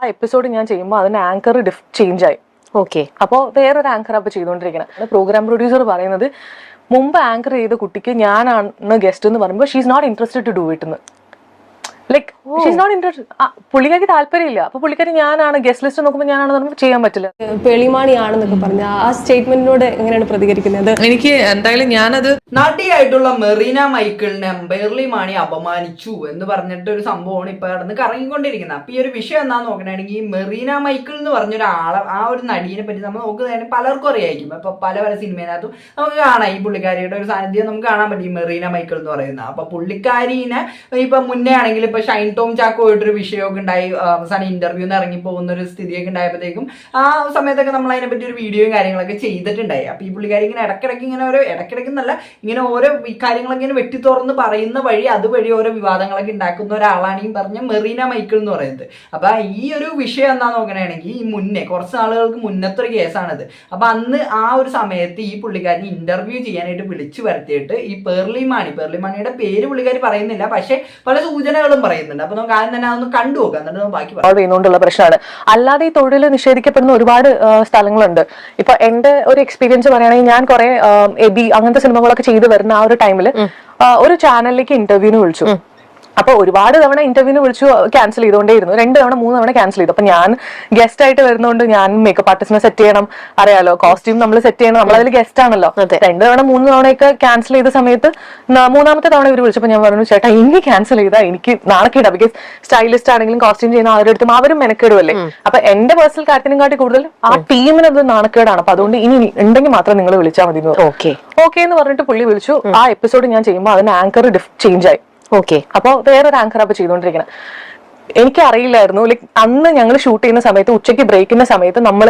ആ എപ്പിസോഡ് ഞാൻ ചെയ്യുമ്പോൾ അതിന്റെ ആങ്കർ ചേഞ്ച് ആയി. ഓക്കെ അപ്പോൾ വേറൊരു ആങ്കർ അപ്പോൾ ചെയ്തുകൊണ്ടിരിക്കുന്നത് പ്രോഗ്രാം പ്രൊഡ്യൂസർ പറയുന്നത് മുമ്പ് ആങ്കർ ചെയ്ത കുട്ടിക്ക് ഞാനാണ് ഗസ്റ്റ് എന്ന് പറയുമ്പോൾ she's not interested to do it എന്ന് ഷീസ് നോട്ട് ഇൻട്രസ്റ്റ് പുള്ളിക്കാർക്ക് താല്പര്യമില്ല. അപ്പൊ പുള്ളിക്കാരി ഞാനാണ് ഗസ്റ്റ് ലിസ്റ്റ് നോക്കുമ്പോൾ ഞാനാണെന്ന് പറയുമ്പോൾ ചെയ്യാൻ പറ്റില്ല. പേളിമാണിയാണെന്നൊക്കെ പറഞ്ഞ ആ സ്റ്റേറ്റ്മെന്റിനോട് എങ്ങനെയാണ് പ്രതികരിക്കുന്നത്? എനിക്ക് എന്തായാലും ഞാനത് നടിയായിട്ടുള്ള മെറീന മൈക്കിളിനെ ബെർലി മാണി അപമാനിച്ചു എന്ന് പറഞ്ഞിട്ട് ഒരു സംഭവമാണ് ഇപ്പൊ നടന്ന് കറങ്ങിക്കൊണ്ടിരിക്കുന്നത്. അപ്പൊ ഈ ഒരു വിഷയം എന്താന്ന് നോക്കണെങ്കിൽ ഈ മെറീന മൈക്കിൾ എന്ന് പറഞ്ഞ ഒരാളെ ആ ഒരു നടിയെ പറ്റി നമ്മൾ നോക്കുന്നതിന് പലർക്കും അറിയായിരിക്കും. അപ്പൊ പല പല സിനിമയിനകത്തും നമുക്ക് കാണാം ഈ പുള്ളിക്കാരിയുടെ ഒരു സാന്നിധ്യം നമുക്ക് കാണാൻ പറ്റും ഈ മെറീന മൈക്കിൾ എന്ന് പറയുന്നത്. അപ്പൊ പുള്ളിക്കാരിനെ ഇപ്പൊ മുന്നേ ആണെങ്കിൽ ഇപ്പൊ ഷൈൻ ടോം ചാക്കോയിട്ടൊരു വിഷയമൊക്കെ ഉണ്ടായി. അവസാനം ഇന്റർവ്യൂന്ന് ഇറങ്ങി പോകുന്ന ഒരു സ്ഥിതിയൊക്കെ ഉണ്ടായപ്പോഴത്തേക്കും ആ സമയത്തൊക്കെ നമ്മൾ അതിനെ പറ്റി ഒരു വീഡിയോയും കാര്യങ്ങളൊക്കെ ചെയ്തിട്ടുണ്ടായി. അപ്പൊ ഈ പുള്ളിക്കാരി ഇങ്ങനെ ഇടക്കിടക്ക് ഇങ്ങനെ ഓരോ ഇടക്കിടക്ക് എന്നല്ല ഇങ്ങനെ ഓരോ കാര്യങ്ങളൊക്കെ ഇങ്ങനെ വെട്ടി തുറന്ന് പറയുന്ന വഴി അതുവഴി ഓരോ വിവാദങ്ങളൊക്കെ ഉണ്ടാക്കുന്ന ഒരാളാണ് ഈ പറഞ്ഞ മെറീന മൈക്കിൾ എന്ന് പറയുന്നത്. അപ്പൊ ഈ ഒരു വിഷയം എന്താ നോക്കണമെങ്കിൽ ഈ മുന്നേ കുറച്ച് നാളുകൾക്ക് മുന്നത്തെ ഒരു കേസാണിത്. അപ്പൊ അന്ന് ആ ഒരു സമയത്ത് ഈ പുള്ളിക്കാരി ഇന്റർവ്യൂ ചെയ്യാനായിട്ട് വിളിച്ചു വരുത്തിയിട്ട് ഈ പേർലി മാണി പേർലി മാണിയുടെ പേര് പുള്ളിക്കാരി പറയുന്നില്ല പക്ഷെ പല സൂചനകളും പറയുന്നുണ്ട്. അപ്പൊ നമുക്ക് ആദ്യം തന്നെ അതൊന്ന് കണ്ടു നോക്കാം. എന്നിട്ട് നമുക്ക് ബാക്കി പറയാം. സോൾവ് ചെയ്യുന്നോണ്ടുള്ള പ്രശ്നമാണ്. അല്ലാതെ ഈ തൊഴിൽ നിഷേധിക്കപ്പെടുന്ന ഒരുപാട് സ്ഥലങ്ങളുണ്ട്. ഇപ്പൊ എന്റെ ഒരു എക്സ്പീരിയൻസ് പറയുകയാണെങ്കിൽ ഞാൻ കുറെ എബി അങ്ങനത്തെ സിനിമകളൊക്കെ ചെയ്തു വരുന്ന ആ ഒരു ടൈമിൽ ഒരു ചാനലിലേക്ക് ഇന്റർവ്യൂവിന് വിളിച്ചു. അപ്പൊ ഒരുപാട് തവണ ഇന്റർവ്യൂവിന് വിളിച്ചു ക്യാൻസൽ ചെയ്തുകൊണ്ടേയിരുന്നു. രണ്ട് തവണ മൂന്ന് തവണ ക്യാൻസൽ ചെയ്തു. അപ്പൊ ഞാൻ ഗസ്റ്റ് ആയിട്ട് വരുന്നതുകൊണ്ട് ഞാൻ മേക്കപ്പ് ആർട്ടിസ്റ്റിനെ സെറ്റ് ചെയ്യണം. അറിയാലോ കോസ്റ്റ്യൂം നമ്മൾ സെറ്റ് ചെയ്യണം. നമ്മൾ അതിൽ ഗസ്റ്റ് ആണല്ലോ. രണ്ട് തവണ മൂന്ന് തവണയൊക്കെ ക്യാൻസൽ ചെയ്ത സമയത്ത് മൂന്നാമത്തെ തവണ ഇവർ വിളിച്ചപ്പോൾ ഞാൻ പറഞ്ഞു ചേട്ടാ ഇനി ക്യാൻസൽ ചെയ്താൽ എനിക്ക് നാണക്കേടാ ബിക്കോസ് സ്റ്റൈലിസ്റ്റ് ആണെങ്കിലും കോസ്റ്റ്യൂം ചെയ്യുന്ന ആരുടെ അടുത്തും അവരും മെനക്കേടുമല്ലേ? അപ്പൊ എന്റെ പേഴ്സണൽ കാര്യത്തിനും കാട്ടി കൂടുതൽ ആ ടീമിന് അത് നാണക്കേടാണ്. അപ്പൊ അതുകൊണ്ട് ഇനി ഉണ്ടെങ്കിൽ മാത്രം നിങ്ങൾ വിളിച്ചാൽ മതി ഓക്കെ. ഓക്കെ എന്ന് പറഞ്ഞിട്ട് പുള്ളി വിളിച്ചു. ആ എപ്പിസോഡ് ഞാൻ ചെയ്യുമ്പോൾ അതിന് ആങ്കർ ഡിഫ് ചേഞ്ച് ആയി. ഓക്കെ അപ്പോൾ വേറൊരു ആങ്കർ അപ്പൊ ചെയ്തോണ്ടിരിക്കണം. എനിക്ക് അറിയില്ലായിരുന്നു ലൈക്ക് അന്ന് ഞങ്ങൾ ഷൂട്ട് ചെയ്യുന്ന സമയത്ത് ഉച്ചയ്ക്ക് ബ്രേക്കിന്റെ സമയത്ത് നമ്മൾ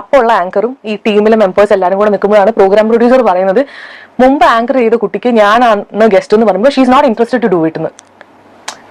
അപ്പോൾ ഉള്ള ആങ്കറും ഈ ടീമിലെ മെമ്പേഴ്സ് എല്ലാവരും കൂടെ നിൽക്കുമ്പോഴാണ് പ്രോഗ്രാം പ്രൊഡ്യൂസർ പറയുന്നത്. മുമ്പ് ആങ്കർ ചെയ്ത കുട്ടിക്ക് ഞാനാണ് ഗസ്റ്റ് എന്ന് പറയുമ്പോൾ she's not interested to do it എന്ന്.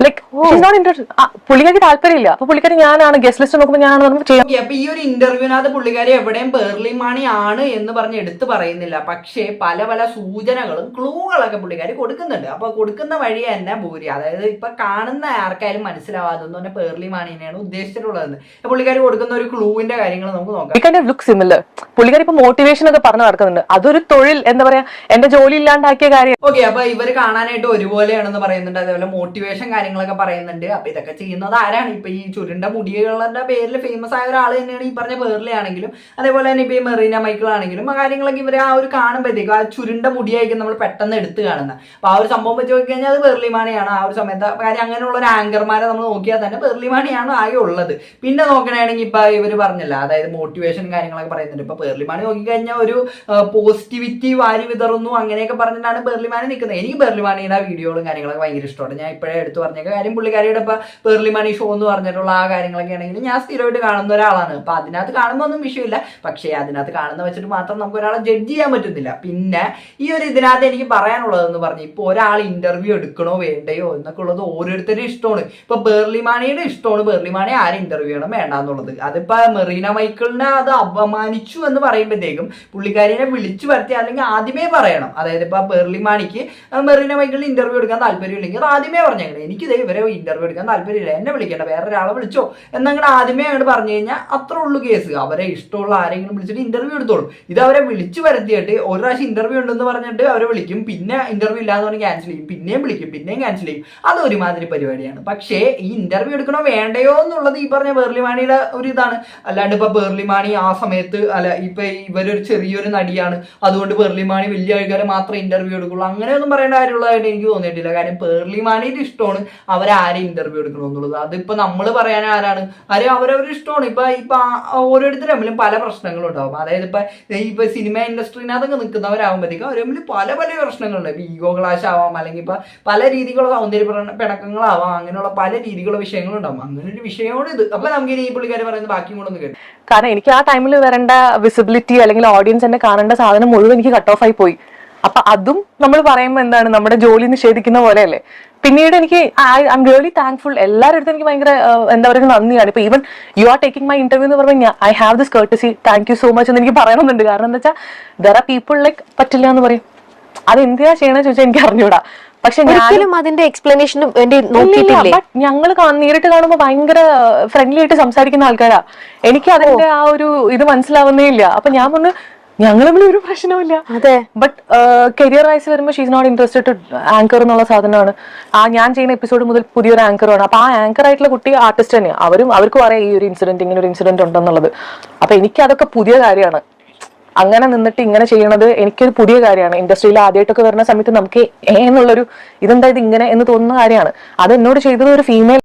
ലൈക്ക് ഷീസ് നോട്ട് ഇൻട്രസ്റ്റ് പുള്ളിക്കാരി താല്പര്യമില്ല. അപ്പൊ പുള്ളിക്കാരി ഞാനാണ് ഗസ്റ്റ് ലിസ്റ്റ് നോക്കുമ്പോൾ ഞാനാണെന്ന് ചെയ്യാം. അപ്പൊ ഈ ഒരു ഇന്റർവ്യൂവിനകത്ത് പുള്ളിക്കാരി എവിടെയും പേർലി മാണി ആണ് എന്ന് പറഞ്ഞ് എടുത്തു പറയുന്നില്ല. പക്ഷേ പല പല സൂചനകളും ക്ലൂകളൊക്കെ പുള്ളിക്കാരി കൊടുക്കുന്നുണ്ട്. അപ്പൊ കൊടുക്കുന്ന വഴി തന്നെ ഭൂരി. അതായത് ഇപ്പൊ കാണുന്ന ആർക്കായാലും മനസ്സിലാവാതെന്ന് പറഞ്ഞാൽ പേർലി മാണിനെയാണ് ഉദ്ദേശിച്ചിട്ടുള്ളത് പുള്ളിക്കാരി കൊടുക്കുന്ന ഒരു ക്ലൂവിന്റെ കാര്യങ്ങൾ നമുക്ക് നോക്കാം. ലുക്ക് സിമിലർ പുള്ളിക്കാരി ഇപ്പൊ മോട്ടിവേഷൻ ഒക്കെ പറഞ്ഞു നടക്കുന്നുണ്ട്. അതൊരു തൊഴിൽ എന്താ പറയാ എന്റെ ജോലി ഇല്ലാണ്ടാക്കിയ കാര്യം. ഓക്കെ അപ്പൊ ഇവർ കാണാനായിട്ട് ഒരുപോലെയാണെന്ന് പറയുന്നുണ്ട്. അതേപോലെ മോട്ടിവേഷൻ കാര്യങ്ങളൊക്കെ പറയുന്നുണ്ട്. അപ്പൊ ഇതൊക്കെ ചെയ്യുന്നത് ആരാണ്? ഇപ്പൊ ഈ ചുരുണ്ട മുടികളുടെ പേരിൽ ഫേമസ് ആയ ഒരാൾ തന്നെയാണ് ഈ പറഞ്ഞ പേരിലെ ആണെങ്കിലും അതേപോലെ തന്നെ ഇപ്പൊ ഈ മെറീന മൈക്കിൾ ആണെങ്കിലും ആ കാര്യങ്ങളൊക്കെ ഇവരെ ആ ഒരു കാണുമ്പോഴത്തേക്കും ആ ചുരുണ്ട മുടിയായിരിക്കും നമ്മൾ പെട്ടെന്ന് എടുത്തു കാണുന്നത്. അപ്പൊ ആ ഒരു സംഭവം വെച്ച് നോക്കി കഴിഞ്ഞാൽ അത് പെർലിമാണിയാണ്. ആ ഒരു സമയത്ത് കാര്യം അങ്ങനെയുള്ള ഒരു ആങ്കർമാരെ നമ്മൾ നോക്കിയാൽ തന്നെ പെർലിമാണിയാണ് ആകെ ഉള്ളത്. പിന്നെ നോക്കണമെങ്കിൽ ഇപ്പൊ ഇവർ പറഞ്ഞില്ല അതായത് മോട്ടിവേഷൻ കാര്യങ്ങളൊക്കെ പറയുന്നുണ്ട്. ഇപ്പൊ പെർലിമാണി നോക്കിക്കഴിഞ്ഞാൽ ഒരു പോസിറ്റിവിറ്റി വാരി വിതറുന്നു അങ്ങനെയൊക്കെ പറഞ്ഞിട്ടാണ് പെർലിമാണി നിൽക്കുന്നത്. എനിക്ക് പെർലിമാണിയുടെ വീഡിയോകളും കാര്യങ്ങളൊക്കെ ഭയങ്കര ഇഷ്ടമാണ്. ഞാൻ ഇപ്പോഴേ എടുത്ത് പറഞ്ഞേക്ക. കാര്യം പുള്ളിക്കാരിയുടെ ഇപ്പൊ മണി ഷോ എന്ന് പറഞ്ഞിട്ടുള്ള ആ കാര്യങ്ങളൊക്കെ ആണെങ്കിലും ഞാൻ സ്ഥിരമായിട്ട് കാണുന്ന ഒരാളാണ്. അപ്പൊ അതിനകത്ത് കാണുമ്പോ ഒന്നും വിഷയമില്ല പക്ഷേ അതിനകത്ത് കാണുന്ന വെച്ചിട്ട് മാത്രം നമുക്ക് ഒരാളെ ജഡ്ജ് ചെയ്യാൻ പറ്റുന്നില്ല. പിന്നെ ഈ ഒരു ഇതിനകത്ത് എനിക്ക് പറയാനുള്ളതെന്ന് പറഞ്ഞു ഇപ്പൊ ഒരാൾ ഇന്റർവ്യൂ എടുക്കണോ വേണ്ടയോ എന്നൊക്കെ ഉള്ളത് ഓരോരുത്തരും ഇഷ്ടമാണ്. ഇപ്പൊ ബെർലിമാണിയുടെ ഇഷ്ടമാണ്. പേർലി മാണി ആര് ഇന്റർവ്യൂ ചെയ്യണം വേണ്ട എന്നുള്ളത് അതിപ്പോ മെറീന മൈക്കിളിനെ അത് അപമാനിച്ചു എന്ന് പറയുമ്പോഴത്തേക്കും പുള്ളിക്കാരിനെ വിളിച്ചു വരുത്തി അല്ലെങ്കിൽ ആദ്യമേ പറയണം. അതായത് ഇപ്പൊ ബെർലിമാണിക്ക് മെറീന മൈക്കിളിന് ഇന്റർവ്യൂ എടുക്കാൻ താല്പര്യമില്ലെങ്കിൽ അത് ആദ്യമേ പറഞ്ഞേക്കണം. എനിക്ക് ഇതേ ഇവരെ ഇന്റർവ്യൂ എടുക്കാൻ താല്പര്യമില്ല. എന്നെ വിളിക്കേണ്ട വേറെ ഒരാളെ വിളിച്ചോ എന്നങ്ങനെ ആദ്യമേ അങ്ങോട്ട് പറഞ്ഞു കഴിഞ്ഞാൽ അത്ര ഉള്ളു കേസ് അവരെ ഇഷ്ടമുള്ള ആരെങ്കിലും വിളിച്ചിട്ട് ഇന്റർവ്യൂ എടുത്തോളും. ഇത് അവരെ വിളിച്ചു വരുത്തിയിട്ട് ഒരു പ്രാവശ്യം ഇന്റർവ്യൂ ഉണ്ടെന്ന് പറഞ്ഞിട്ട് അവരെ വിളിക്കും. പിന്നെ ഇന്റർവ്യൂ ഇല്ലാന്ന് പറഞ്ഞ് ക്യാൻസൽ ചെയ്യും. പിന്നെയും വിളിക്കും പിന്നെയും ക്യാൻസൽ ചെയ്യും. അത് ഒരുമാതിരി പരിപാടിയാണ്. പക്ഷേ ഈ ഇന്റർവ്യൂ എടുക്കണോ വേണ്ടയോ എന്നുള്ളത് ഈ പറഞ്ഞ ബേർലിമാണിയുടെ ഒരു ഇതാണ്. അല്ലാണ്ട് ഇപ്പൊ ബേർലിമാണി ആ സമയത്ത് അല്ല ഇപ്പൊ ഇവരൊരു ചെറിയൊരു നടിയാണ്. അതുകൊണ്ട് ബേർലിമാണി വലിയ ആൾക്കാരെ മാത്രമേ ഇന്റർവ്യൂ എടുക്കുള്ളൂ. അങ്ങനെയൊന്നും പറയേണ്ട കാര്യമുള്ളതായിട്ട് എനിക്ക് തോന്നിയിട്ടില്ല. കാര്യം പേർലിമാണിയുടെ ഇഷ്ടമാണ്. അവരാരെ ഇന്റർവ്യൂ എടുക്കണം എന്നുള്ളത് അതിപ്പോ നമ്മൾ പറയാൻ ആരാണ്? ആരും അവരവരുടെ ഇഷ്ടമാണ്. ഇപ്പൊ ഇപ്പൊ ഓരോരുത്തരും തമ്മിലും പല പ്രശ്നങ്ങളും ഉണ്ടാവും അതായത് ഇപ്പൊ ഇപ്പൊ സിനിമ ഇൻഡസ്ട്രീനകത്തൊക്കെ നിൽക്കുന്നവരാകുമ്പോഴത്തേക്കും അവർ തമ്മിൽ പല പല പ്രശ്നങ്ങളുണ്ട്. ഇപ്പൊ ഈഗോ ക്ലാഷ് ആവാം അല്ലെങ്കിൽ ഇപ്പൊ പല രീതിയിലുള്ള സൗന്ദര്യ പിണക്കങ്ങളാവാം അങ്ങനെയുള്ള പല രീതിയിലുള്ള വിഷയങ്ങളുണ്ടാവും. അങ്ങനെ ഒരു വിഷയമാണ് ഇത്. അപ്പൊ നമുക്ക് ഈ പുള്ളിക്കാർ പറയുന്നത് ബാക്കി കൂടെ ഒന്ന് കേട്ടു. കാരണം എനിക്ക് ആ ടൈമിൽ വരേണ്ട വിസിബിലിറ്റി അല്ലെങ്കിൽ ഓഡിയൻസ് എന്നെ കാണേണ്ട സാധനം മുഴുവൻ എനിക്ക് കട്ട് ഓഫ് ആയി പോയി. അപ്പൊ അതും നമ്മൾ പറയുമ്പോൾ എന്താണ്? നമ്മുടെ ജോലി നിഷേധിക്കുന്ന പോലെയല്ലേ? പിന്നീട് എനിക്ക് ഐ ഐം റിയലി താങ്ക്ഫുൾ എല്ലാവരുടെ അടുത്തും എനിക്ക് ഭയങ്കര എന്താ പറയുക നന്ദിയാണ്. ഇപ്പൊ even you are taking my interview എന്ന് പറയുമ്പോൾ I have this courtesy thank you so much എന്ന് എനിക്ക് പറയണമെന്നുണ്ട് കാരണം എന്താ വെച്ചാൽ ദർ ആർ പീപ്പിൾ ലൈക്ക് പറ്റില്ല എന്ന് പറയും. അത് എന്തിനാ ചെയ്യണമെന്ന് ചോദിച്ചാൽ എനിക്ക് അറിഞ്ഞൂടാ. പക്ഷെ ഒരിക്കലും അതിന്റെ എക്സ്പ്ലനേഷന് വേണ്ടി നോക്കിയിട്ടില്ലേ? ബട്ട് ഞങ്ങൾ നേരിട്ട് കാണുമ്പോൾ ഭയങ്കര ഫ്രണ്ട്ലി ആയിട്ട് സംസാരിക്കുന്ന ആൾക്കാരാ. എനിക്ക് അതിന്റെ ആ ഒരു ഇത് മനസ്സിലാവുന്നേ ഇല്ല. അപ്പൊ ഞാൻ പറഞ്ഞു ഞങ്ങൾ തമ്മിൽ ഒരു പ്രശ്നവുമില്ല. അതെ. ബട്ട് കരിയർ വൈസ് വരുമ്പോൾ she's not interested to anchor എന്നുള്ള സാധനമാണ്. ആ ഞാൻ ചെയ്യുന്ന എപ്പിസോഡ് മുതൽ പുതിയൊരു ആങ്കറാണ് അപ്പൊ ആ ആങ്കർ ആയിട്ടുള്ള കുട്ടി ആർട്ടിസ്റ്റ് തന്നെയാണ് അവരും അവർക്ക് അറിയാം ഈ ഒരു ഇൻസിഡന്റ് ഇങ്ങനെ ഒരു ഇൻസിഡന്റ് ഉണ്ടെന്നുള്ളത്. അപ്പൊ എനിക്ക് അതൊക്കെ പുതിയ കാര്യമാണ്. അങ്ങനെ നിന്നിട്ട് ഇങ്ങനെ ചെയ്യണത് എനിക്കൊരു പുതിയ കാര്യമാണ്. ഇൻഡസ്ട്രിയിൽ ആദ്യമായിട്ടൊക്കെ വരുന്ന സമയത്ത് നമുക്ക് ഏ എന്നുള്ളൊരു ഇതെന്താ ഇത് ഇങ്ങനെ എന്ന് തോന്നുന്ന കാര്യമാണ്. അത് എന്നോട് ചെയ്തത് ഒരു ഫീമെയിൽ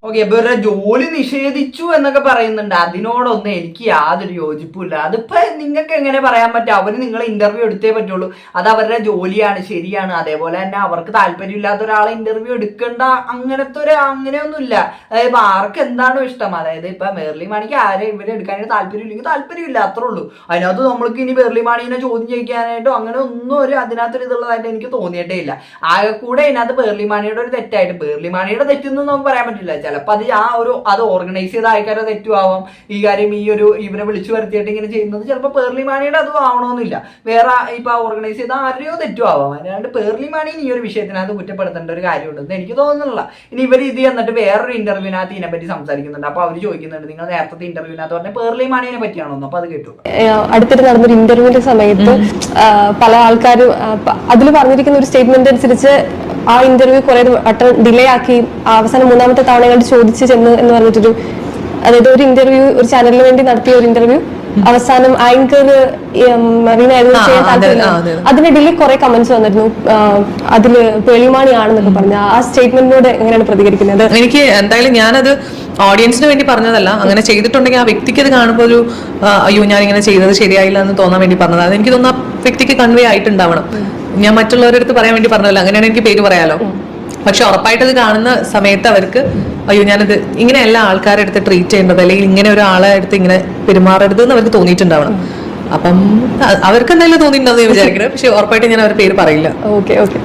ജോലി നിഷേധിച്ചു എന്നൊക്കെ പറയുന്നുണ്ട്. അതിനോടൊന്നും എനിക്ക് യാതൊരു യോജിപ്പില്ല അതിപ്പോ നിങ്ങൾക്ക് എങ്ങനെ പറയാൻ പറ്റും? അവർ നിങ്ങളെ ഇന്റർവ്യൂ എടുത്തേ പറ്റുള്ളൂ. അത് അവരുടെ ജോലിയാണ് ശരിയാണ്. അതേപോലെ തന്നെ അവർക്ക് താല്പര്യമില്ലാത്ത ഒരാളെ ഇന്റർവ്യൂ എടുക്കേണ്ട അങ്ങനത്തെ ഒരു അങ്ങനെയൊന്നുമില്ല. അതായത് ആർക്ക് എന്താണോ ഇഷ്ടം. അതായത് ഇപ്പൊ മേർലി മാണിക്ക് ആരെ ഇവരെ എടുക്കാനായിട്ട് താല്പര്യമില്ലെങ്കിൽ താല്പര്യമില്ല അത്രേ ഉള്ളൂ. അതിനകത്ത് നമ്മൾക്ക് ഇനി മാണീനെ ചോദ്യം ചെയ്യിക്കാനായിട്ടോ അങ്ങനെ ഒന്നും ഒരു അതിനകത്തൊരു ഇതുള്ളതായിട്ട് എനിക്ക് തോന്നിയിട്ടേ ഇല്ല. ആകെ കൂടെ ഇതിനകത്ത് പേർലി മാണിയുടെ ഒരു തെറ്റായിട്ട് പേർലി മാണിയുടെ തെറ്റൊന്നും നമുക്ക് പറയാൻ പറ്റില്ല. ചിലപ്പോൾ അത് ആ ഒരു അത് ഓർഗനൈസ് ചെയ്ത ആൾക്കാരുടെ തെറ്റുമാവാം ഈ കാര്യം ഈ ഒരു ഇവരെ വിളിച്ചു വരുത്തിയിട്ട് ഇങ്ങനെ ചെയ്യുന്നത് ചിലപ്പോൾ പേർലി മാണിയുടെ അതും ആവണമെന്നില്ല. വേറെ ഇപ്പൊ ഓർഗനൈസ് ചെയ്ത ആരുടെയോ തെറ്റുമാവാം അല്ലാണ്ട് പേർലി മാണി ഈ ഒരു വിഷയത്തിനകത്ത് കുറ്റപ്പെടുത്തേണ്ട ഒരു കാര്യമുണ്ടെന്ന് എനിക്ക് തോന്നുന്നില്ല. ഇനി ഇവർ ഇത് എന്നിട്ട് വേറൊരു ഇന്റർവ്യൂവിനകത്ത് ഇതിനെ പറ്റി സംസാരിക്കുന്നുണ്ട്. അപ്പൊ അവർ ചോദിക്കുന്നുണ്ട് നിങ്ങൾ നേരത്തെ ഇന്റർവ്യൂവിനകത്ത് പറഞ്ഞ പേർലി മാണിനെ പറ്റിയാണോ അപ്പൊ അത് കേട്ടു. അടുത്തിട്ട് നടന്നൊരു നടന്നൊരു ഇന്റർവ്യൂവിന്റെ സമയത്ത് പല ആൾക്കാരും അതിൽ പറഞ്ഞിരിക്കുന്ന ഒരു സ്റ്റേറ്റ്മെന്റ് അനുസരിച്ച് ആ ഇന്റർവ്യൂ കുറെ വട്ടം ഡിലേ ആക്കി അവസാനം മൂന്നാമത്തെ തവണ കണ്ട് ചോദിച്ചു ചെന്ന് എന്ന് പറഞ്ഞിട്ടൊരു അതായത് ഒരു ഇന്റർവ്യൂ ഒരു ചാനലിന് വേണ്ടി നടത്തിയ ഒരു ഇന്റർവ്യൂ അവസാനം ആങ്കർ മറീന ചെയ്യാൻ താല്പര്യമില്ല. അതിനിടയിൽ കുറെ കമന്റ്സ് വന്നിരുന്നു. അതിൽ പേളിമാണി ആണെന്നൊക്കെ പറഞ്ഞു. ആ സ്റ്റേറ്റ്മെന്റിനോട് എങ്ങനെയാണ് പ്രതികരിക്കുന്നത്? എനിക്ക് എന്തായാലും ഞാനത് ഓഡിയൻസിന് വേണ്ടി പറഞ്ഞതല്ല. അങ്ങനെ ചെയ്തിട്ടുണ്ടെങ്കിൽ ആ വ്യക്തിക്ക് അത് കാണുമ്പോൾ ഒരു അയ്യോ ഞാൻ ഇങ്ങനെ ചെയ്തത് ശരിയായില്ല എന്ന് തോന്നാൻ വേണ്ടി പറഞ്ഞതാണ്. എനിക്ക് തോന്നുന്നു ആ വ്യക്തിക്ക് കൺവേ ആയിട്ടുണ്ടാവണം. ഞാൻ മറ്റുള്ളവരുടെ അടുത്ത് പറയാൻ വേണ്ടി പറഞ്ഞതല്ല. അങ്ങനെയാണ് എനിക്ക് പേര് പറയാലോ. പക്ഷെ ഉറപ്പായിട്ട് കാണുന്ന സമയത്ത് അവർക്ക് അയ്യോ ഞാനത് ഇങ്ങനെയല്ല ആൾക്കാരെ അടുത്ത് ട്രീറ്റ് ചെയ്യേണ്ടത്. അല്ലെങ്കിൽ ഇങ്ങനെ ഒരാളെ അടുത്ത് ഇങ്ങനെ പെരുമാറരുത് എന്ന് അവർക്ക് തോന്നിയിട്ടുണ്ടാവണം. അപ്പം അവർക്ക് എന്തായാലും തോന്നിയിട്ടുണ്ടെന്ന് വിചാരിക്കുന്നത് പക്ഷെ ഉറപ്പായിട്ട് ഞാൻ അവരുടെ പേര് പറയില്ല. Okay okay.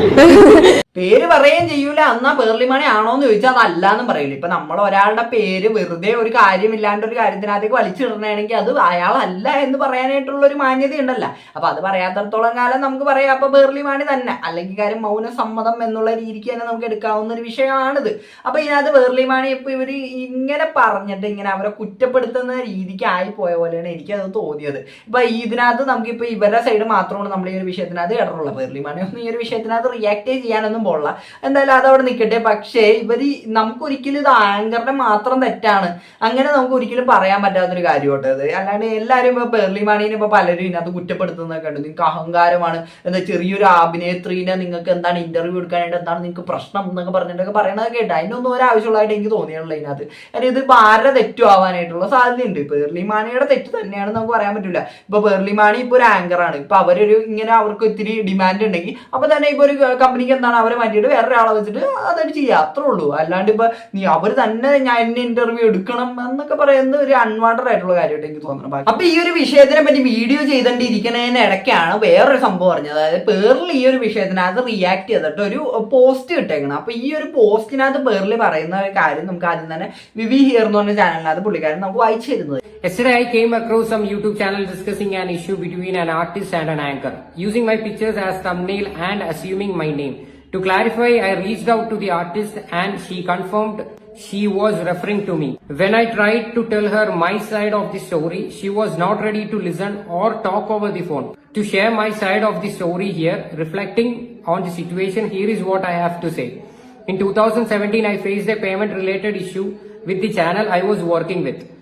പേര് പറയുകയും ചെയ്യൂല. എന്നാ പേർലിമണി ആണോ എന്ന് ചോദിച്ചാൽ അതല്ല എന്നും പറയില്ല. ഇപ്പൊ നമ്മൾ ഒരാളുടെ പേര് വെറുതെ ഒരു കാര്യമില്ലാണ്ട് ഒരു കാര്യത്തിനകത്തേക്ക് വലിച്ചിടണമെങ്കിൽ അത് അയാളല്ല എന്ന് പറയാനായിട്ടുള്ള ഒരു മാന്യത ഉണ്ടല്ല അപ്പൊ അത് പറയാത്തടത്തോളം കാലം നമുക്ക് പറയാം അപ്പൊ പേർലിമാണി തന്നെ. അല്ലെങ്കിൽ കാര്യം മൗന സമ്മതം എന്നുള്ള രീതിക്ക് തന്നെ നമുക്ക് എടുക്കാവുന്ന ഒരു വിഷയമാണിത്. അപ്പൊ ഇതിനകത്ത് പേർലിമാണി ഇപ്പൊ ഇവർ ഇങ്ങനെ പറഞ്ഞിട്ട് ഇങ്ങനെ അവരെ കുറ്റപ്പെടുത്തുന്ന രീതിക്ക് ആയി പോയ പോലെയാണ് എനിക്കത് തോന്നിയത്. ഇപ്പൊ ഈ ഇതിനകത്ത് നമുക്കിപ്പോൾ ഇവരുടെ സൈഡ് മാത്രമാണ് നമ്മൾ ഈ ഒരു വിഷയത്തിനകത്ത് ഇടറുള്ള പേർലിമാണി ഒന്നും ഈ ഒരു വിഷയത്തിനകത്ത് റിയാക്ട് ചെയ്യാനൊന്നും പോകില്ല എന്തായാലും അതവിടെ നിൽക്കട്ടെ പക്ഷേ ഇവർ നമുക്ക് ഒരിക്കലും ഇത് ആങ്കറിന്റെ മാത്രം തെറ്റാണ്. അങ്ങനെ നമുക്ക് ഒരിക്കലും പറയാൻ പറ്റാത്തൊരു കാര്യമായിട്ട് അത് അല്ലാണ്ട് എല്ലാവരും ഇപ്പൊ പേർലിമാണീനെ ഇപ്പൊ പലരും ഇതിനകത്ത് കുറ്റപ്പെടുത്തുന്നതൊക്കെ ഉണ്ട് നിങ്ങൾക്ക് അഹങ്കാരമാണ്. എന്താ ചെറിയൊരു അഭിനേത്രീനെ നിങ്ങൾക്ക് എന്താണ് ഇന്റർവ്യൂ എടുക്കാനായിട്ട് എന്താണ് നിങ്ങൾക്ക് പ്രശ്നം എന്നൊക്കെ പറഞ്ഞിട്ടൊക്കെ പറയണതൊക്കെ കേട്ടോ. അതിനൊന്നും ഒരു ആവശ്യമുള്ളതായിട്ട് എനിക്ക് തോന്നിയുള്ളൂ ഇതിനകത്ത്. കാര്യം ഇത് ഇപ്പൊ ആരുടെ തെറ്റും ആവാനായിട്ടുള്ള സാധ്യതയുണ്ട്. പേർലിമാണിയുടെ തെറ്റ് തന്നെയാണ് നമുക്ക് പറയാൻ പറ്റില്ല ഇപ്പൊ പേർലിമാണി ഇപ്പൊ ഒരു ആങ്കറാണ് ഇപ്പൊ അവരൊരു ഇങ്ങനെ അവർക്ക് ഇത്തിരി ഡിമാൻഡ് ഉണ്ടെങ്കിൽ അപ്പോൾ തന്നെ ഇപ്പൊ ഒരു കമ്പനിക്ക് എന്താണ് അവരെ മാറ്റിയിട്ട് വേറൊരാളെ വെച്ചിട്ട് അതൊരു ചെയ്യുക അത്രേ ഉള്ളൂ. അല്ലാണ്ട് ഇപ്പൊ നീ അവർ തന്നെ ഞാൻ എന്നെ ഇന്റർവ്യൂ എടുക്കണം എന്നൊക്കെ പറയുന്നത് ഒരു അൺവാണ്ടഡ് ആയിട്ടുള്ള കാര്യമായിട്ട് എനിക്ക് തോന്നുന്നു. അപ്പോൾ ഈ ഒരു വിഷയത്തിനെ പറ്റി വീഡിയോ ചെയ്തുകൊണ്ടിരിക്കുന്നതിന് ഇടയ്ക്കാണ് വേറൊരു സംഭവം പറഞ്ഞത്. അതായത് പേറിൽ ഈ ഒരു വിഷയത്തിനകത്ത് റിയാക്ട് ചെയ്തിട്ട് ഒരു പോസ്റ്റ് കിട്ടേക്കണം അപ്പോൾ ഈ ഒരു പോസ്റ്റിനകത്ത് പേറിൽ പറയുന്ന ഒരു കാര്യം നമുക്ക് ആദ്യം തന്നെ വിവി ഹിയർ എന്ന് പറഞ്ഞ ചാനലിനകത്ത് പുള്ളിക്കാരൻ നമുക്ക് വായിച്ചു തരുന്നത്. Yesterday, I came across some YouTube channel discussing an issue between an artist and an anchor, using my pictures as thumbnail and assuming my name. To clarify, I reached out to the artist and she confirmed she was referring to me. When I tried to tell her my side of the story, she was not ready to listen or talk over the phone. To share my side of the story here, reflecting on the situation, here is what I have to say. In 2017, I faced a payment related issue with the channel I was working with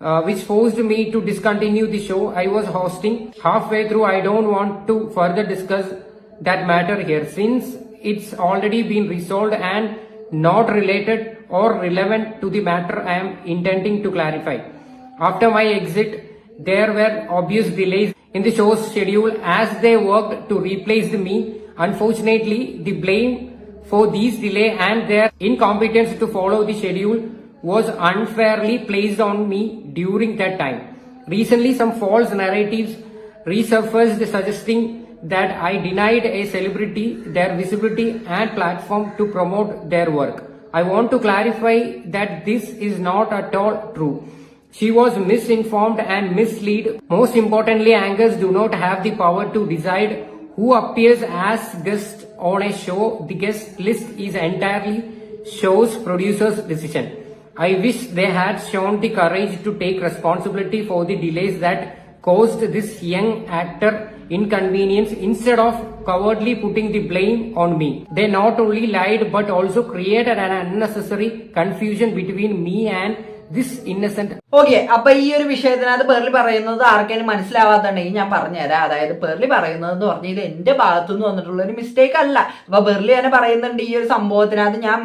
uh, which forced me to discontinue the show I was hosting. Halfway through, I don't want to further discuss that matter here since it's already been resolved and not related or relevant to the matter I am intending to clarify. After my exit, there were obvious delays in the show's schedule as they worked to replace me. Unfortunately, the blame for these delay and their incompetence to follow the schedule was unfairly placed on me during that time. Recently, some false narratives resurfaced suggesting that I denied a celebrity their visibility and platform to promote their work. I want to clarify that this is not at all true. She was misinformed and misled. Most importantly, anchors do not have the power to decide who appears as guest on a show, the guest list is entirely show's producer's decision. I wish they had shown the courage to take responsibility for the delays that caused this young actor inconvenience instead of cowardly putting the blame on me. They not only lied but also created an unnecessary confusion between me and this innocent okay അപ്പൊ ഈ ഒരു വിഷയത്തിനകത്ത് പേർലി പറയുന്നത് ആർക്കെങ്കിലും മനസ്സിലാവാത്തുണ്ടെങ്കിൽ ഞാൻ പറഞ്ഞുതരാം. അതായത് പേർലി പറയുന്നത് എന്ന് പറഞ്ഞാൽ ഇത് എന്റെ ഭാഗത്തു നിന്ന് വന്നിട്ടുള്ള ഒരു മിസ്റ്റേക്ക് അല്ല. അപ്പൊ ബെർലി തന്നെ പറയുന്നുണ്ട് ഈ ഒരു സംഭവത്തിനകത്ത് ഞാൻ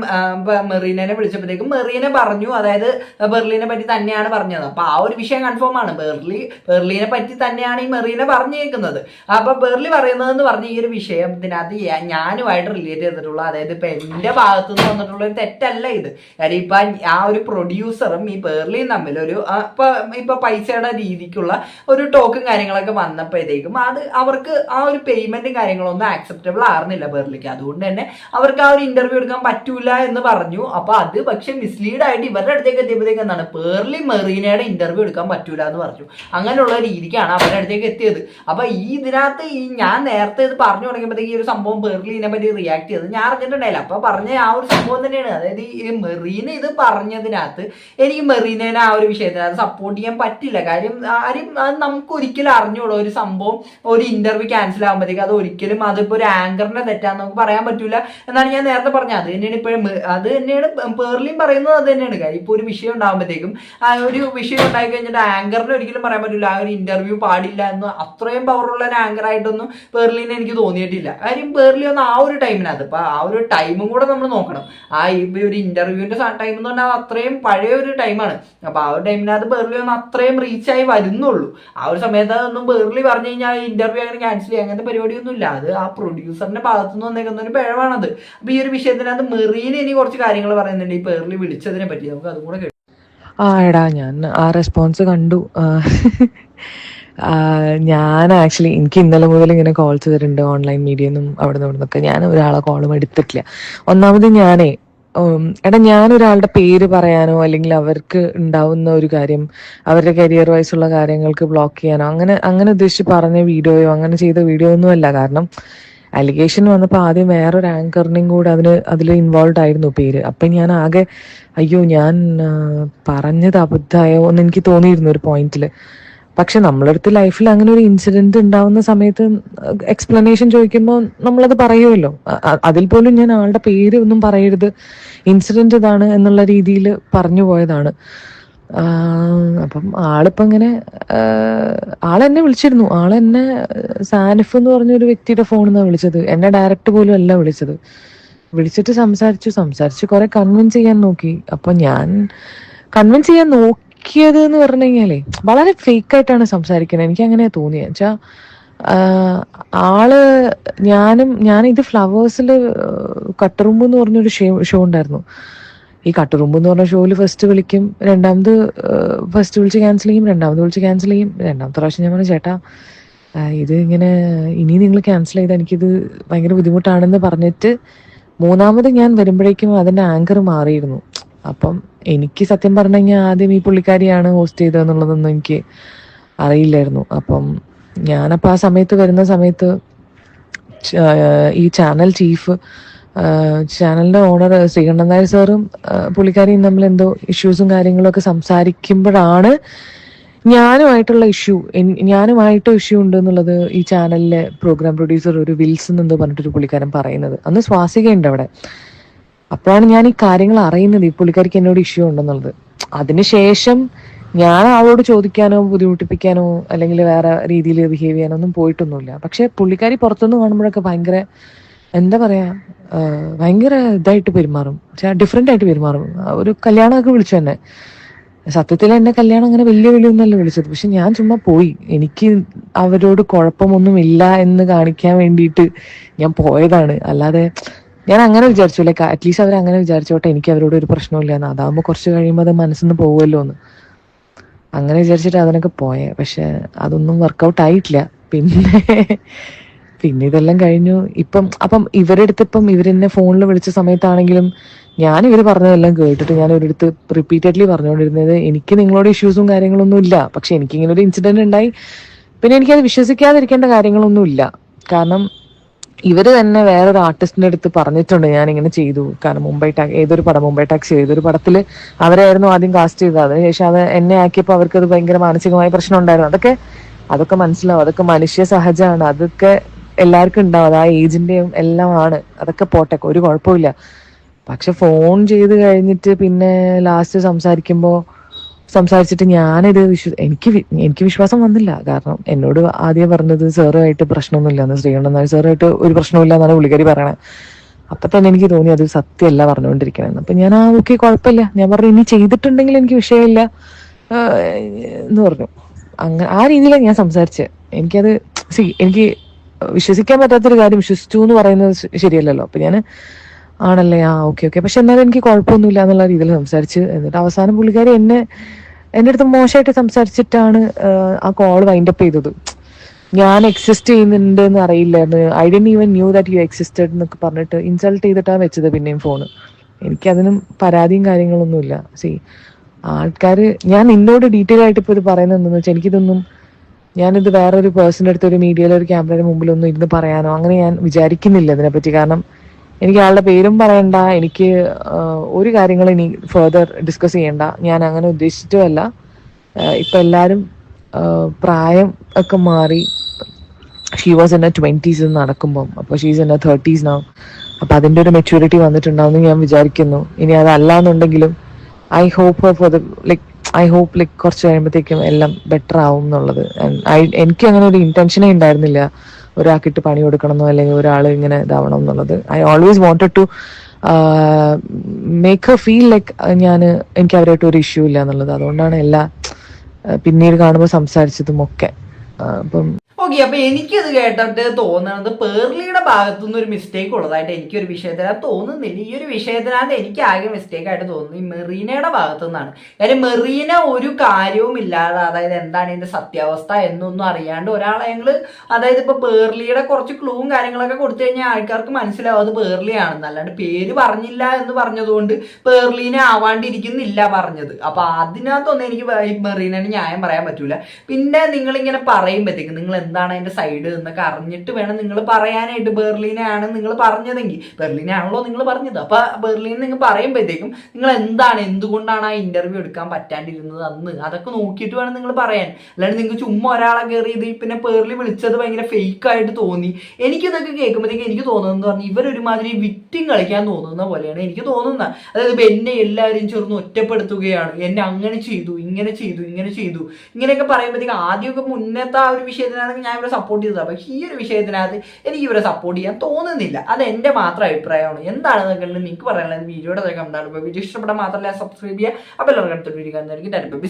മെറീനെ വിളിച്ചപ്പോഴത്തേക്കും മെറീനെ പറഞ്ഞു. അതായത് ബെർലിനെ പറ്റി തന്നെയാണ് പറഞ്ഞത്. അപ്പൊ ആ ഒരു വിഷയം കൺഫേം ആണ്. ബെർലി ബെർലിനെ പറ്റി തന്നെയാണ് ഈ മെറീനെ പറഞ്ഞേക്കുന്നത്. അപ്പൊ ബെർലി പറയുന്നത് എന്ന് പറഞ്ഞ ഈ ഒരു വിഷയത്തിനകത്ത് ഇതിനകത്ത് ഞാനുമായിട്ട് റിലേറ്റ് ചെയ്തിട്ടുള്ള അതായത് ഇപ്പൊ എന്റെ ഭാഗത്തു നിന്ന് വന്നിട്ടുള്ള ഒരു തെറ്റല്ല ഇത്. കാര്യം ഇപ്പൊ ആ ഒരു പ്രൊഡ്യൂസറും ബെർലിയും തമ്മിൽ ഒരു ഇപ്പൊ ഇപ്പൊ പൈസയുടെ രീതിക്കുള്ള ഒരു ടോക്കും കാര്യങ്ങളൊക്കെ വന്നപ്പോഴത്തേക്കും അത് അവർക്ക് ആ ഒരു പേയ്മെന്റും കാര്യങ്ങളൊന്നും ആക്സെപ്റ്റബിൾ ആയിരുന്നില്ല പേർലിക്ക് അതുകൊണ്ട് തന്നെ അവർക്ക് ആ ഒരു ഇന്റർവ്യൂ എടുക്കാൻ പറ്റൂല എന്ന് പറഞ്ഞു. അപ്പൊ അത് പക്ഷെ മിസ്ലീഡ് ആയിട്ട് ഇവരുടെ അടുത്തേക്ക് എത്തിയപ്പോഴത്തേക്ക് എന്താണ്? പേർലി മെറീനയുടെ ഇന്റർവ്യൂ എടുക്കാൻ പറ്റൂല എന്ന് പറഞ്ഞു. അങ്ങനെയുള്ള രീതിക്കാണ് അവരുടെ അടുത്തേക്ക് എത്തിയത്. അപ്പൊ ഈ ഇതിനകത്ത് ഈ ഞാൻ നേരത്തെ ഇത് പറഞ്ഞു തുടങ്ങിയപ്പോഴത്തേക്ക് ഈ ഒരു സംഭവം പേർലിനെ പറ്റി റിയാക്ട് ചെയ്തത് ഞാൻ അറിഞ്ഞിട്ടുണ്ടായില്ല. അപ്പൊ പറഞ്ഞ ആ ഒരു സംഭവം തന്നെയാണ്. അതായത് ഈ മെറീന ഇത് പറഞ്ഞതിനകത്ത് എനിക്ക് മെറീനെ ആ ഒരു വിഷയത്തിൽ അത് സപ്പോർട്ട് ചെയ്യാൻ പറ്റില്ല. കാര്യം ആരും അത് നമുക്ക് ഒരിക്കലും അറിഞ്ഞൂടാ ഒരു സംഭവം ഒരു ഇന്റർവ്യൂ ക്യാൻസൽ ആകുമ്പോഴത്തേക്ക് അത് ഒരിക്കലും അതിപ്പോ ഒരു ആങ്കറിന്റെ തെറ്റാന്ന് നമുക്ക് പറയാൻ പറ്റൂല എന്നാണ് ഞാൻ നേരത്തെ പറഞ്ഞത്. അത് തന്നെയാണ് ഇപ്പോഴും അത് തന്നെയാണ് പേർലിയും പറയുന്നത് അത് തന്നെയാണ്. കാര്യം ഇപ്പൊ ഒരു വിഷയം ഉണ്ടാകുമ്പോഴത്തേക്കും ആ ഒരു വിഷയം ഉണ്ടായി കഴിഞ്ഞിട്ട് ആങ്കറിന് ഒരിക്കലും പറയാൻ പറ്റില്ല ആ ഒരു ഇന്റർവ്യൂ പാടില്ല എന്ന് അത്രയും പവറുള്ള ഒരു ആങ്കർ ആയിട്ടൊന്നും പേർലിനെ എനിക്ക് തോന്നിയിട്ടില്ല. കാര്യം പേർലി ഒന്ന് ആ ഒരു ടൈമിനകത്ത് ഇപ്പൊ ആ ഒരു ടൈമും കൂടെ നമ്മൾ നോക്കണം. ആ ഒരു ഇന്റർവ്യൂവിന്റെ ടൈം എന്ന് പറഞ്ഞാൽ അത്രയും പഴയ ഒരു ടൈമാണ് അപ്പൊ ആ ഒരു ടൈമിനകത്ത് ബെർലി ഒന്ന് അത്രയും റീച്ച് ആയി വരുന്നുള്ളൂ. ആ ഒരു സമയത്ത് ഒന്നും ബേർലി പറഞ്ഞു കഴിഞ്ഞാൽ ഇന്റർവ്യൂ അങ്ങനെ ക്യാൻസൽ ചെയ്യുക അങ്ങനത്തെ പരിപാടിയൊന്നും ഇല്ല അത് ആ പ്രൊഡ്യൂസറിന്റെ ഭാഗത്തുനിന്ന് വന്നേക്കുന്ന ഒരു പിഴവാണത്. അപ്പൊ ഈ ഒരു വിഷയത്തിനകത്ത് മെറീൻ ഇനി കുറച്ച് കാര്യങ്ങൾ പറയുന്നുണ്ട്. ഈ ബേർലി വിളിച്ചതിനെ പറ്റി നമുക്ക് അതും കൂടെ. ആ എടാ ഞാൻ ആ റെസ്പോൺസ് കണ്ടു. ഞാൻ ആക്ച്വലി എനിക്ക് ഇന്നലെ മുതൽ ഇങ്ങനെ കോൾസ് വരുന്നുണ്ട് ഓൺലൈൻ മീഡിയന്നും അവിടെ നിന്ന് നിന്നൊക്കെ ഞാൻ ഒരാളെ കോളും എടുത്തിട്ടില്ല. ഒന്നാമത് ഞാനേ എടാ ഞാൻ ഒരാളുടെ പേര് പറയാനോ അല്ലെങ്കിൽ അവർക്ക് ഉണ്ടാവുന്ന ഒരു കാര്യം അവരുടെ കരിയർ വൈസ് ഉള്ള കാര്യങ്ങൾക്ക് ബ്ലോക്ക് ചെയ്യാനോ അങ്ങനെ അങ്ങനെ ഉദ്ദേശിച്ച് പറഞ്ഞ വീഡിയോയോ അങ്ങനെ ചെയ്ത വീഡിയോ ഒന്നും അല്ല. കാരണം അലിഗേഷൻ വന്നപ്പോൾ ആദ്യം വേറൊരു ആങ്കറിനെയും കൂടെ അതിന് അതിൽ ഇൻവോൾവ് ആയിരുന്നു പേര്. അപ്പം ഞാൻ ആകെ അയ്യോ ഞാൻ പറഞ്ഞത് അബദ്ധമായോ എന്ന് എനിക്ക് തോന്നിയിരുന്നു ഒരു പോയിന്റിൽ പക്ഷെ നമ്മളടുത്ത് ലൈഫിൽ അങ്ങനെ ഒരു ഇൻസിഡന്റ് ഉണ്ടാവുന്ന സമയത്ത് എക്സ്പ്ലനേഷൻ ചോദിക്കുമ്പോൾ നമ്മളത് പറയുമല്ലോ. അതിൽ പോലും ഞാൻ ആളുടെ പേര് ഒന്നും പറയരുത്. ഇൻസിഡന്റ് ഇതാണ് എന്നുള്ള രീതിയിൽ പറഞ്ഞു പോയതാണ്. അപ്പം ആളിപ്പോ ഇങ്ങനെ ആളെന്നെ വിളിച്ചിരുന്നു. ആളെന്നെ സാനിഫ് എന്ന് പറഞ്ഞ ഒരു വ്യക്തിയുടെ ഫോണിൽ നിന്നാണ് വിളിച്ചത്. എന്നെ ഡയറക്റ്റ് പോലും അല്ല വിളിച്ചത്. വിളിച്ചിട്ട് സംസാരിച്ചു. സംസാരിച്ച് കുറെ കൺവിൻസ് ചെയ്യാൻ നോക്കി. അപ്പൊ ഞാൻ കൺവിൻസ് ചെയ്യാൻ നോക്കിയത് എന്ന് പറഞ്ഞു കഴിഞ്ഞാലേ വളരെ ഫേക്ക് ആയിട്ടാണ് സംസാരിക്കുന്നത്. എനിക്ക് അങ്ങനെ തോന്നിയത് വെച്ചാ ആൾ ഞാനും ഞാൻ ഇത് ഫ്ലവേഴ്സിൽ കട്ടറുമ്പ് എന്ന് പറഞ്ഞൊരു ഷോ ഷോ ഉണ്ടായിരുന്നു. ഈ കട്ടുറുമ്പ് എന്ന് പറഞ്ഞ ഷോയിൽ ഫസ്റ്റ് വിളിക്കും രണ്ടാമത് ഫസ്റ്റ് വിളിച്ച് ക്യാൻസൽ ചെയ്യും രണ്ടാമത് വിളിച്ച് ക്യാൻസൽ ചെയ്യും. രണ്ടാമത്തെ പ്രാവശ്യം ഞാൻ പറഞ്ഞു ചേട്ടാ ഇത് ഇങ്ങനെ ഇനി നിങ്ങൾ ക്യാൻസൽ ചെയ്താൽ എനിക്കിത് ഭയങ്കര ബുദ്ധിമുട്ടാണെന്ന് പറഞ്ഞിട്ട് മൂന്നാമത് ഞാൻ വരുമ്പോഴേക്കും അതിന്റെ ആങ്കർ മാറിയിരുന്നു. അപ്പം എനിക്ക് സത്യം പറഞ്ഞു കഴിഞ്ഞാൽ ആദ്യം ഈ പുള്ളിക്കാരിയാണ് ഹോസ്റ്റ് ചെയ്തതെന്നുള്ളതൊന്നും എനിക്ക് അറിയില്ലായിരുന്നു. അപ്പം ഞാനപ്പോൾ ആ സമയത്ത് വരുന്ന സമയത്ത് ഈ ചാനൽ ചീഫ് ചാനലിന്റെ ഓണർ ശ്രീകണ്ഠൻ നായർ സാറും പുള്ളിക്കാരിയും തമ്മിൽ എന്തോ ഇഷ്യൂസും കാര്യങ്ങളൊക്കെ സംസാരിക്കുമ്പോഴാണ് ഞാനുമായിട്ടുള്ള ഇഷ്യൂ ഞാനുമായിട്ട് ഇഷ്യൂ ഉണ്ട് എന്നുള്ളത് ഈ ചാനലിലെ പ്രോഗ്രാം പ്രൊഡ്യൂസർ ഒരു വിൽസൺ എന്നെന്തോ പറഞ്ഞിട്ടൊരു പുള്ളിക്കാരൻ പറയുന്നത്. അന്ന് ശ്വാസികയുണ്ട് അവിടെ. അപ്പോഴാണ് ഞാൻ ഈ കാര്യങ്ങൾ അറിയുന്നത്. ഈ പുള്ളിക്കാരിക്ക് എന്നോട് ഇഷ്യൂ ഉണ്ടെന്നുള്ളത്. അതിനുശേഷം ഞാൻ ആളോട് ചോദിക്കാനോ ബുദ്ധിമുട്ടിപ്പിക്കാനോ അല്ലെങ്കിൽ വേറെ രീതിയിൽ ബിഹേവ് ചെയ്യാനോ ഒന്നും പോയിട്ടൊന്നുമില്ല. പക്ഷെ പുള്ളിക്കാരി പുറത്തുനിന്ന് കാണുമ്പോഴൊക്കെ ഭയങ്കര എന്താ പറയാ ഭയങ്കര ഇതായിട്ട് പെരുമാറും. ഡിഫറെന്റ് ആയിട്ട് പെരുമാറും. ഒരു കല്യാണമൊക്കെ വിളിച്ചു തന്നെ സത്യത്തിൽ എന്നെ കല്യാണം അങ്ങനെ വലിയ അല്ല വിളിച്ചത്. പക്ഷെ ഞാൻ ചുമ്മാ പോയി. എനിക്ക് അവരോട് കുഴപ്പമൊന്നും ഇല്ല എന്ന് കാണിക്കാൻ വേണ്ടിയിട്ട് ഞാൻ പോയതാണ്. അല്ലാതെ ഞാൻ അങ്ങനെ വിചാരിച്ചു. ലൈക്ക് അറ്റ്ലീസ്റ്റ് അവർ അങ്ങനെ വിചാരിച്ചോട്ടെ. എനിക്ക് അവരോട് ഒരു പ്രശ്നമില്ല എന്ന്. അതാകുമ്പോൾ കുറച്ച് കഴിയുമ്പോൾ അത് മനസ്സിൽ നിന്ന് പോകുമല്ലോ എന്ന്. അങ്ങനെ വിചാരിച്ചിട്ട് അതിനൊക്കെ പോയെ. പക്ഷെ അതൊന്നും വർക്കൗട്ട് ആയിട്ടില്ല. പിന്നെ പിന്നെ ഇതെല്ലാം കഴിഞ്ഞു. ഇപ്പം അപ്പം ഇവരെടുത്ത് ഇപ്പം ഇവരെന്നെ ഫോണിൽ വിളിച്ച സമയത്താണെങ്കിലും ഞാൻ ഇവർ പറഞ്ഞതെല്ലാം കേട്ടിട്ട് ഞാൻ ഇവരെടുത്ത് റിപ്പീറ്റഡ്ലി പറഞ്ഞുകൊണ്ടിരുന്നത് എനിക്ക് നിങ്ങളോട് ഇഷ്യൂസും കാര്യങ്ങളൊന്നും ഇല്ല. പക്ഷെ എനിക്കിങ്ങനെ ഒരു ഇൻസിഡന്റ് ഉണ്ടായി. പിന്നെ എനിക്കത് വിശ്വസിക്കാതിരിക്കേണ്ട കാര്യങ്ങളൊന്നും ഇല്ല. കാരണം ഇവർ തന്നെ വേറൊരു ആർട്ടിസ്റ്റിന്റെ അടുത്ത് പറഞ്ഞിട്ടുണ്ട് ഞാൻ ഇങ്ങനെ ചെയ്തു. കാരണം മുംബൈ ടാക് ഏതൊരു പടം മുംബൈ ടാക്സി ഏതൊരു പടത്തിൽ അവരായിരുന്നു ആദ്യം കാസ്റ്റ് ചെയ്തത്. അതിനുശേഷം അത് എന്നെ ആക്കിയപ്പോൾ അവർക്ക് അത് ഭയങ്കര മാനസികമായ പ്രശ്നം ഉണ്ടായിരുന്നു. അതൊക്കെ അതൊക്കെ മനസ്സിലാവും. അതൊക്കെ മനുഷ്യ സഹജമാണ്. അതൊക്കെ എല്ലാവർക്കും ഉണ്ടാവും. അത് ആ ഏജിന്റെയും എല്ലാം ആണ്. അതൊക്കെ പോട്ടെ ഒരു കുഴപ്പമില്ല പക്ഷെ ഫോൺ ചെയ്ത് കഴിഞ്ഞിട്ട് പിന്നെ ലാസ്റ്റ് സംസാരിക്കുമ്പോൾ സംസാരിച്ചിട്ട് ഞാനിത് വിശ്വ എനിക്ക് എനിക്ക് വിശ്വാസം വന്നില്ല. കാരണം എന്നോട് ആദ്യം പറഞ്ഞത് സാറുമായിട്ട് പ്രശ്നമൊന്നുമില്ല. എന്ന് ശ്രീകണ്ഠൻ നായർ സാറുമായിട്ട് ഒരു പ്രശ്നമില്ല എന്നാണ് പുള്ളിക്കാരി പറയണേ അപ്പൊ തന്നെ എനിക്ക് തോന്നി അത് സത്യമല്ല പറഞ്ഞുകൊണ്ടിരിക്കണെന്ന്. അപ്പൊ ഞാൻ ആ ഓക്കെ കുഴപ്പമില്ല. ഞാൻ പറഞ്ഞു ഇനി ചെയ്തിട്ടുണ്ടെങ്കിൽ എനിക്ക് വിഷയമില്ല. എന്ന് പറഞ്ഞു. അങ്ങനെ ആ രീതിയിലാണ് ഞാൻ സംസാരിച്ചത്. എനിക്കത് സി എനിക്ക് വിശ്വസിക്കാൻ പറ്റാത്തൊരു കാര്യം വിശ്വസിച്ചു എന്ന് പറയുന്നത് ശരിയല്ലല്ലോ. അപ്പൊ ഞാൻ ആണല്ലേ? ആ ഓക്കെ ഓക്കെ. പക്ഷെ എന്നാലും എനിക്ക് കുഴപ്പമൊന്നുമില്ല എന്നുള്ള രീതിയിൽ സംസാരിച്ച് എന്നിട്ട് അവസാനം പുള്ളിക്കാരി എന്നെ എന്റെ അടുത്ത് മോശമായിട്ട് സംസാരിച്ചിട്ടാണ് ആ, കോൾ വൈൻഡ് അപ്പ് ചെയ്തത്. ഞാൻ എക്സിസ്റ്റ് ചെയ്യുന്നുണ്ട് എന്ന് അറിയില്ലായിരുന്നു. I done even knew that you existed എന്നൊക്കെ പറഞ്ഞിട്ട് ഇൻസൾട്ട് ചെയ്തിട്ടാണ് വെച്ചത് പിന്നെയും ഫോണ് എനിക്കതിനും പരാതിയും കാര്യങ്ങളൊന്നുമില്ല. സി ആൾക്കാർ ഞാൻ നിന്നോട് ഡീറ്റെയിൽ ആയിട്ട് ഇപ്പോൾ ഇത് പറയുന്നത് എന്താണെന്ന് വെച്ചാൽ എനിക്കിതൊന്നും ഞാനിത് വേറൊരു പേഴ്സന്റെ അടുത്ത് ഒരു മീഡിയയിലെ ഒരു ക്യാമറയുടെ മുമ്പിലൊന്നും ഇരുന്ന് പറയാനോ അങ്ങനെ ഞാൻ വിചാരിക്കുന്നില്ല ഇതിനെപ്പറ്റി. കാരണം എനിക്ക് ആളുടെ പേരും പറയണ്ട. എനിക്ക് ഒരു കാര്യങ്ങളും ഇനി ഫെർദർ ഡിസ്കസ് ചെയ്യണ്ട. ഞാൻ അങ്ങനെ ഉദ്ദേശിച്ചിട്ടുമല്ല. ഇപ്പൊ എല്ലാരും പ്രായം ഒക്കെ മാറി. ഷീ വാസ് എന്നെ ട്വന്റീസ് നടക്കുമ്പം. അപ്പോൾ ഷീസ് എന്നെ എ തേർട്ടീസ് നാവും അപ്പൊ അതിന്റെ ഒരു മെച്യൂരിറ്റി വന്നിട്ടുണ്ടാവും ഞാൻ വിചാരിക്കുന്നു. ഇനി അതല്ല എന്നുണ്ടെങ്കിലും I hope for the like I hope like കുറച്ച് കഴിയുമ്പോഴത്തേക്കും എല്ലാം ബെറ്റർ ആവും എന്നുള്ളത് എനിക്ക് അങ്ങനെ ഒരു ഇന്റൻഷനേ ഉണ്ടായിരുന്നില്ല. ഒരാൾക്കിട്ട് പണി കൊടുക്കണമെന്നോ അല്ലെങ്കിൽ ഒരാൾ ഇങ്ങനെ ഇതാവണം എന്നുള്ളത്. I always wanted to make her feel like ഞാൻ എനിക്ക് അവരായിട്ട് ഒരു ഇഷ്യൂ ഇല്ല എന്നുള്ളത്. അതുകൊണ്ടാണ് എല്ലാ പിന്നീട് കാണുമ്പോൾ സംസാരിച്ചതും ഒക്കെ അപ്പം ഓക്കെ അപ്പൊ എനിക്കത് കേട്ടിട്ട് തോന്നുന്നത് പേർലിയുടെ ഭാഗത്തുനിന്ന് ഒരു മിസ്റ്റേക്ക് ഉള്ളതായിട്ട് എനിക്കൊരു വിഷയത്തിനകത്ത് തോന്നുന്നില്ല. ഈ ഒരു വിഷയത്തിനകത്ത് എനിക്ക് ആകെ മിസ്റ്റേക്ക് ആയിട്ട് തോന്നുന്നു. ഈ മെറീനയുടെ ഭാഗത്തു നിന്നാണ് കാര്യം മെറീന ഒരു കാര്യവും ഇല്ലാതെ അതായത് എന്താണ് ഇതിന്റെ സത്യാവസ്ഥ എന്നൊന്നും അറിയാണ്ട് ഒരാളെ ഞങ്ങൾ അതായത് ഇപ്പൊ പേർലിയുടെ കുറച്ച് ക്ലൂവും കാര്യങ്ങളൊക്കെ കൊടുത്തു കഴിഞ്ഞാൽ ആൾക്കാർക്ക് മനസ്സിലാവും അത് പേർലിയാണെന്ന്. അല്ലാണ്ട് പേര് പറഞ്ഞില്ല എന്ന് പറഞ്ഞതുകൊണ്ട് പേർലീനെ ആവാണ്ടിരിക്കുന്നില്ല പറഞ്ഞത്. അപ്പൊ അതിനകത്തൊന്നും എനിക്ക് മെറീനന് ന്യായം പറയാൻ പറ്റൂല. പിന്നെ നിങ്ങളിങ്ങനെ പറയുമ്പോഴത്തേക്ക് നിങ്ങൾ എന്താണ് അതിന്റെ സൈഡ് എന്നൊക്കെ അറിഞ്ഞിട്ട് വേണം നിങ്ങൾ പറയാനായിട്ട്. ബെർലിനാണ് നിങ്ങൾ പറഞ്ഞതെങ്കിൽ. ബെർലിനെ ആണല്ലോ നിങ്ങൾ പറഞ്ഞത്. അപ്പൊ ബെർലിൻ നിങ്ങൾ പറയുമ്പോഴത്തേക്കും നിങ്ങൾ എന്താണ് എന്തുകൊണ്ടാണ് ആ ഇന്റർവ്യൂ എടുക്കാൻ പറ്റാണ്ടിരുന്നത് അന്ന്? അതൊക്കെ നോക്കിയിട്ട് വേണം നിങ്ങൾ പറയാൻ. അല്ലാണ്ട് നിങ്ങൾക്ക് ചുമ്മാ ഒരാളെ കയറിയത് പിന്നെ പേർലി വിളിച്ചത് ഭയങ്കര ഫേക്ക് ആയിട്ട് തോന്നി. എനിക്കിതൊക്കെ കേൾക്കുമ്പോഴത്തേക്ക് എനിക്ക് തോന്നുന്നത് പറഞ്ഞാൽ ഇവരൊരുമാതിരി വിക്റ്റിം കളിക്കാൻ തോന്നുന്ന പോലെയാണ് എനിക്ക് തോന്നുന്നത്. അതായത് ഇപ്പം എന്നെ എല്ലാവരും ചേർന്ന് ഒറ്റപ്പെടുത്തുകയാണ്. എന്നെ അങ്ങനെ ചെയ്തു ഇങ്ങനെ ചെയ്തു ഇങ്ങനെ ചെയ്തു. ഇങ്ങനെയൊക്കെ പറയുമ്പോഴത്തേക്ക് ആദ്യമൊക്കെ മുന്നത്തെ ആ ഒരു വിഷയത്തിനകത്ത് ഞാൻ ഇവരെ സപ്പോർട്ട് ചെയ്തതാണ് പക്ഷേ ഈ ഒരു വിഷയത്തിനകത്ത് എനിക്ക് ഇവരെ സപ്പോർട്ട് ചെയ്യാൻ തോന്നുന്നില്ല. അത് എന്റെ മാത്രം അഭിപ്രായമാണ്. എന്താണെന്നൊക്കെ നിങ്ങൾക്ക് പറയാനുള്ളത്? വീഡിയോയുടെ കണ്ടാണ് വീഡിയോ ഇഷ്ടപ്പെടാൻ മാത്രമല്ല സബ്സ്ക്രൈബ് ചെയ്യുക? അപ്പോൾ എല്ലാവർക്കും അടുത്തൊരു വീഡിയോ കാണുന്നതായിരിക്കും.